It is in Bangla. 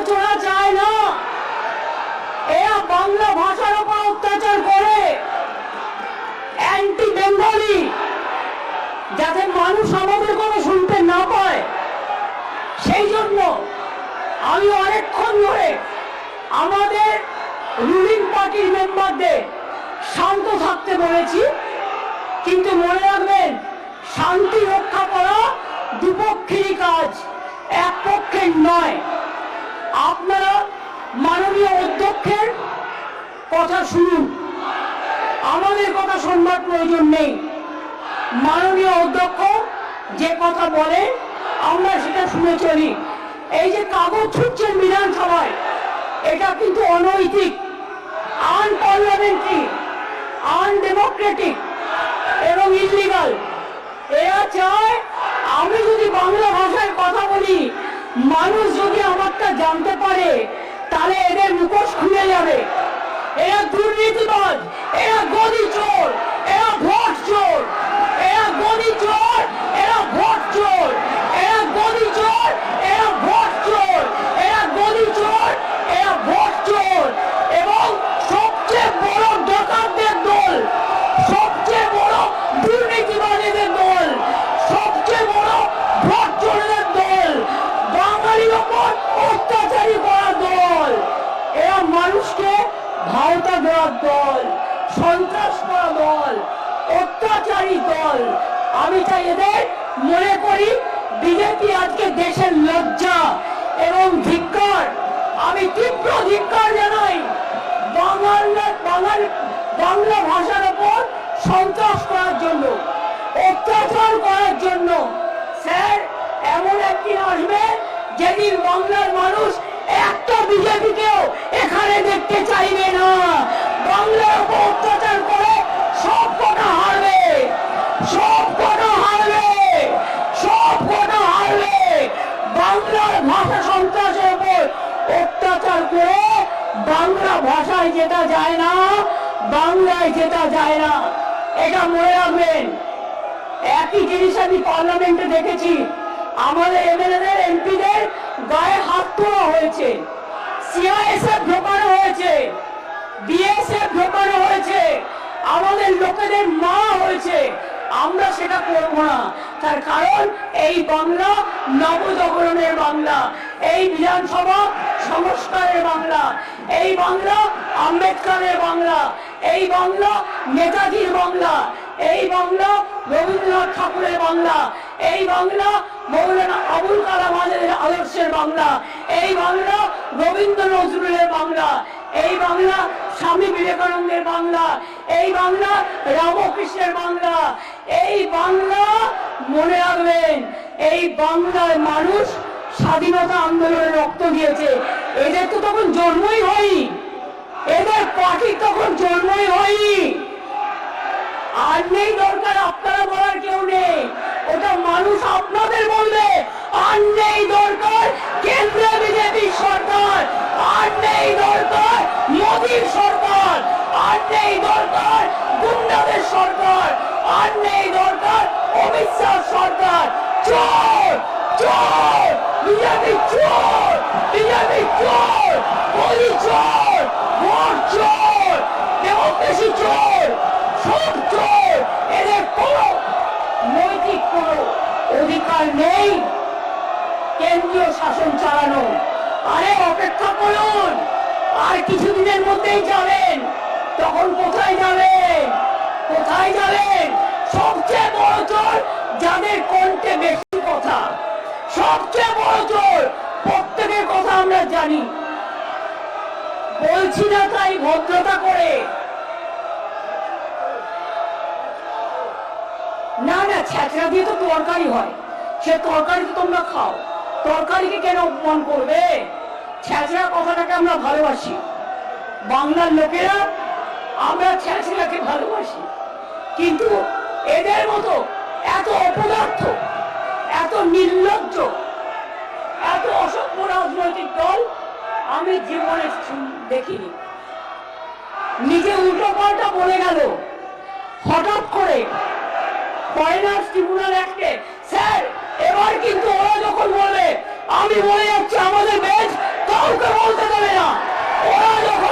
আলোচনা চায় না। এরা বাংলা ভাষার উপর অত্যাচার করে। অ্যান্টি বেঙ্গলি যাতে মানুষ আমাদের কোনো শুনতে না পায়। সেই জন্য আমি অনেকক্ষণ ধরে আমাদের রুলিং পার্টির মেম্বারদের শান্ত থাকতে বলেছি। কিন্তু মনে রাখবেন, শান্তি রক্ষা করা দুপক্ষেরই কাজ এক পক্ষের নয়। আপনারা মাননীয় অধ্যক্ষের কথা শুনুন। আমাদের কথা শুনবার প্রয়োজন নেই। মাননীয় অধ্যক্ষ যে কথা বলে, আমরা সেটা শুনে চলি। এই যে কাগজ ছুটছেন বিধানসভায়, এটা কিন্তু অনৈতিক আনপার্লামেন্টারি আনডেমোক্রেটিক এবং ইলিগাল এরা চায় আমি যদি বাংলা ভাষায় কথা বলি, মানুষ যদি আমারটা জানতে পারে, তাহলে এদের মুখোশ খুলে যাবে। এরা দুর্নীতিবাজ, এরা গদি চোর, এরা ভোট চোর এরা গদি চোর এরা ভোট চোর এরা গদি চোর এরা ভোট চোর এরা গদি চোর এরা ভোট চোর এবং সবচেয়ে বড় ডাকাতদের দল সবচেয়ে বড় দুর্নীতিবাদীদের দল সবচেয়ে বড় ভোট চোরদের দল বাঙালির ওপর অত্যাচারী করার দল এরা মানুষকে দেওয়ার দল সন্ত্রাস করা দল, অত্যাচারী দল। আমি চাই এদের মনে করি বিজেপি আজকে দেশের লজ্জা এবং ধিক্কার। আমি তীব্র ধিক্কার জানাই বাংলা বাঙাল বাংলা ভাষার ওপর সন্ত্রাস করার জন্য, অত্যাচার করার জন্য। স্যার, এমন একদিন আসবে যেদিন বাংলার মানুষ একটা বিজেপিকেও এখানে দেখতে চাইবে না। বাংলার অত্যাচার করে সব কটা হারবে, সব কটা হারবে, সব কটা বাংলার ভাষা সন্ত্রাসের উপর অত্যাচার করে বাংলা ভাষায় যেটা যায় না, বাংলায় যেটা যায় না। এটা মনে রাখবেন, একই জিনিস আমি পার্লামেন্টে দেখেছি। আমাদের এমএলএদের, এমপিদের গায়ে হাত তোলা হয়েছে, সিআইএসএফ ঢোকানো হয়েছে। বিএসএফ ঢোকানো হয়েছে। আমাদের লোকেদের মা হয়েছে। আমরা সেটা করব না। তার কারণ এই বাংলা নবজাগরণের বাংলা, এই বিধানসভা সংস্কারের বাংলা, এই বাংলা আম্বেদকরের বাংলা, এই বাংলা নেতাজির বাংলা, এই বাংলা রবীন্দ্রনাথ ঠাকুরের বাংলা, এই বাংলা মৌলানা আবুল কালাম আজাদের আদর্শের বাংলা, এই বাংলা রবীন্দ্র নজরুলের বাংলা এই বাংলা, স্বামী বিবেকানন্দের বাংলা, এই বাংলা, রামকৃষ্ণের বাংলা, এই বাংলা মনে রাখবেন, এই বাংলার মানুষ স্বাধীনতা আন্দোলনে রক্ত দিয়েছে। এদের তো তখন জন্মই হয়নি। এদের পার্টি তখন জন্মই হয়নি। আর নেই দরকার, আপনারা বলার কেউ নেই। আর নেই দরকার। গুন্ডাদের সরকার, আর নেই দরকার। অমিত সরকার। চোর চোর, বিজেপি চোর বিজেপি চোর মোদী চোর ভোট চোর ডেমোক্রেসি চোর, সব চোর। এদের কোনো নৈতিক কোনো অধিকার নেই। কেন্দ্রীয় শাসন চালানো। আরে অপেক্ষা করুন। আর কিছুদিনের মধ্যেই যাবেন তখন কোথায় যাবেন কোথায় যাবেন সবচেয়ে বড় চোর যাদের কণ্ঠে বেশি কথা, সবচেয়ে বড় চোর প্রত্যেকের কথা আমরা জানি। বলছি না তাই ভদ্রতা করে। না না, ছ্যাঁচড়া দিয়ে তো তরকারি হয়। সে তরকারি তো তোমরা খাও। তরকারিকে কেন অপমান করবে? ছ্যাঁচড়া কথাটাকে আমরা ভালোবাসি। বাংলার লোকেরা আমরা ছ্যাঁচড়াকে ভালোবাসি। কিন্তু এদের মতো এত অপদার্থ, এত নির্লজ্জ, এত অসভ্য রাজনৈতিক দল আমি জীবনে দেখিনি। নিজে উল্টো পাল্টা বলে গেল, হঠাৎ করে ফরেনার্স ট্রিবুনাল একটে স্যার, এবার কিন্তু ওরা যখন বলবে, আমি বলে যাচ্ছি আমাদের বেঞ্চ কাউকে বলতে দেবে না। ওরা যখন